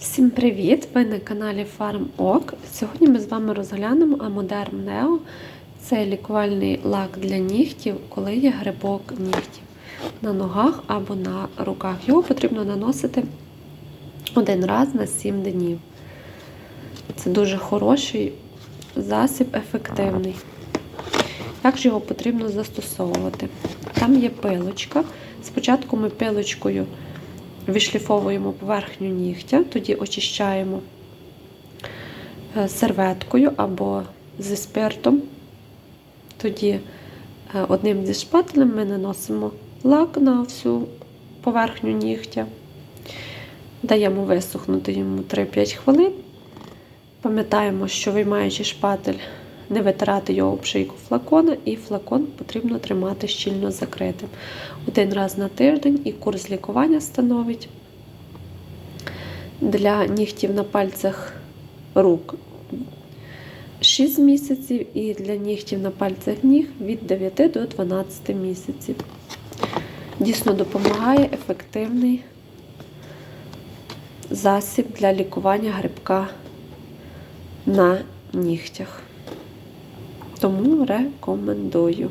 Всім привіт! Ви на каналі FarmOk. Сьогодні ми з вами розглянемо Амодерм Neo. Це лікувальний лак для нігтів, коли є грибок нігтів на ногах або на руках. Його потрібно наносити один раз на 7 днів. Це дуже хороший засіб, ефективний. Як ж його потрібно застосовувати? Там є пилочка. Спочатку ми пилочкою відшліфовуємо поверхню нігтя, тоді очищаємо е, серветкою або зі спиртом. Тоді е, одним зі шпателем ми наносимо лак на всю поверхню нігтя, даємо висохнути йому 3-5 хвилин. Пам'ятаємо, що виймаючи шпатель, не витирати його об шийку флакона, і флакон потрібно тримати щільно закритим. Один раз на тиждень і курс лікування становить для нігтів на пальцях рук 6 місяців, і для нігтів на пальцях ніг від 9 до 12 місяців. Дійсно допомагає ефективний засіб для лікування грибка на нігтях. Тому рекомендую.